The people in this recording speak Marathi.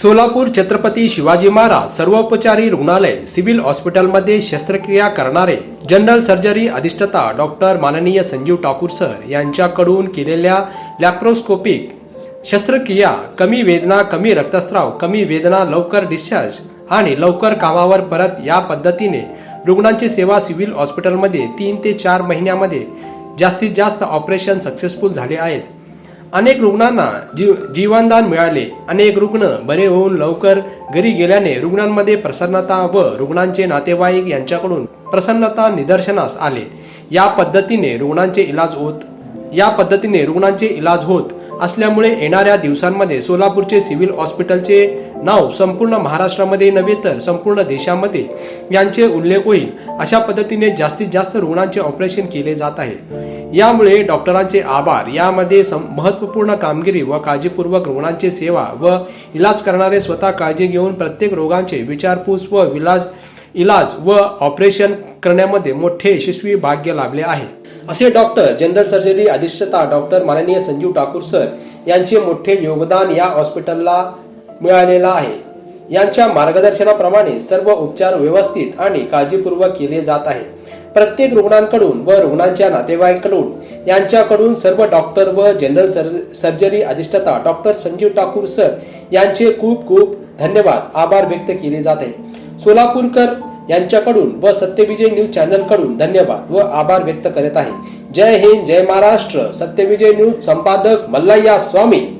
सोलापूर छत्रपती शिवाजी महाराज सर्वोपचारी रुग्णालय सिव्हिल हॉस्पिटलमध्ये शस्त्रक्रिया करणारे जनरल सर्जरी अधिष्ठता डॉक्टर माननीय संजीव ठाकूर सर यांच्याकडून केलेल्या लॅप्रोस्कोपिक शस्त्रक्रिया कमी वेदना कमी रक्तस्राव कमी वेदना लवकर डिस्चार्ज आणि लवकर कामावर परत या पद्धतीने रुग्णांची सेवा सिव्हिल हॉस्पिटलमध्ये तीन ते चार महिन्यामध्ये जास्तीत जास्त ऑपरेशन सक्सेसफुल झाले आहेत. अनेक रुग्णांना जीव जीवनदान मिळाले. अनेक रुग्ण बरे होऊन लवकर घरी गेल्याने रुग्णांमध्ये प्रसन्नता व रुग्णांचे नातेवाईक यांच्याकडून प्रसन्नता निदर्शनास आले. या पद्धतीने रुग्णांचे इलाज होत या पद्धतीने रुग्णांचे इलाज होत असल्यामुळे येणाऱ्या दिवसांमध्ये सोलापूरचे सिव्हिल हॉस्पिटलचे नाव संपूर्ण महाराष्ट्रामध्ये नव्हे तर संपूर्ण देशामध्ये यांचे उल्लेख होईल. अशा पद्धतीने जास्तीत जास्त रुग्णांचे ऑपरेशन केले जात आहे. यामुळे डॉक्टरांचे आभार. यामध्ये सम- महत्त्वपूर्ण कामगिरी व काळजीपूर्वक रुग्णांची सेवा व इलाज करणारे स्वतः काळजी घेऊन प्रत्येक रोगांचे विचारपूस व विलाज इलाज व ऑपरेशन करण्यामध्ये मोठे यशस्वी भाग्य लाभले आहे. असे डॉक्टर जनरल सर्जरी अधिष्ठता डॉक्टर माननीय संजीव ठाकूर सर यांचे मोठे योगदान या हॉस्पिटलला मिळालेलं आहे. यांच्या मार्गदर्शनाप्रमाणे सर्व उपचार व्यवस्थित आणि काळजीपूर्वक केले जात आहे प्रत्येक रुग्णांकडून व रुग्णांच्या नातेवाईकडून यांच्याकडून सर्व डॉक्टर व जनरल सर- सर्जरी अधिष्ठाता डॉक्टर संजीव ठाकूर सर यांचे खूप खूप धन्यवाद. आभार व्यक्त केले जात. आहे सोलापूरकर यांच्याकडून व सत्यविजय न्यूज चॅनलकडून धन्यवाद व आभार व्यक्त करत आहे. जय हिंद जय महाराष्ट्र. सत्यविजय न्यूज संपादक मल्लय्या स्वामी.